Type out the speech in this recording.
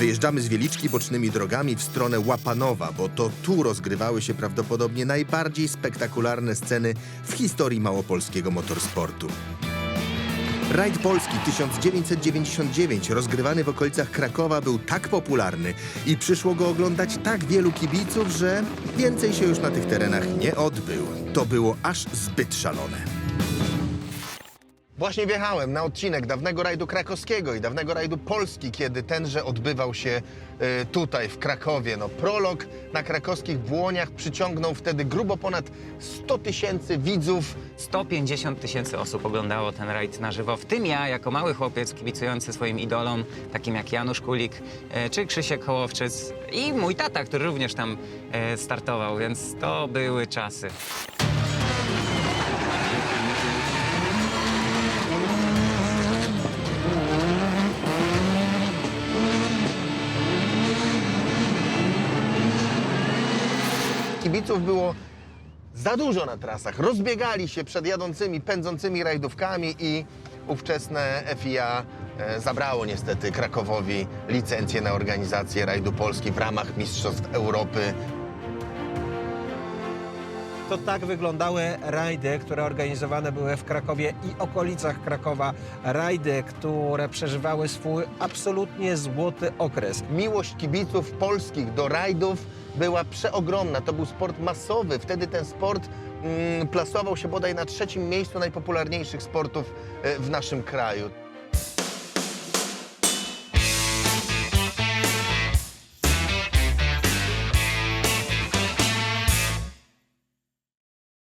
Wyjeżdżamy z Wieliczki bocznymi drogami w stronę Łapanowa, bo to tu rozgrywały się prawdopodobnie najbardziej spektakularne sceny w historii małopolskiego motorsportu. Rajd Polski 1999, rozgrywany w okolicach Krakowa, był tak popularny i przyszło go oglądać tak wielu kibiców, że więcej się już na tych terenach nie odbył. To było aż zbyt szalone. Właśnie wjechałem na odcinek dawnego rajdu krakowskiego i dawnego rajdu Polski, kiedy tenże odbywał się e, tutaj, w Krakowie. No, prolog na krakowskich Błoniach przyciągnął wtedy grubo ponad 100 tysięcy widzów. 150 tysięcy osób oglądało ten rajd na żywo, w tym ja, jako mały chłopiec kibicujący swoim idolom, takim jak Janusz Kulik e, czy Krzysiek Hołowczyc i mój tata, który również tam e, startował, więc to były czasy. Kibiców było za dużo na trasach. Rozbiegali się przed jadącymi, pędzącymi rajdówkami i ówczesne FIA e, zabrało niestety Krakowowi licencję na organizację rajdu Polski w ramach Mistrzostw Europy. To tak wyglądały rajdy, które organizowane były w Krakowie i okolicach Krakowa. Rajdy, które przeżywały swój absolutnie złoty okres. Miłość kibiców polskich do rajdów była przeogromna. To był sport masowy. Wtedy ten sport mm, plasował się bodaj na trzecim miejscu najpopularniejszych sportów e, w naszym kraju.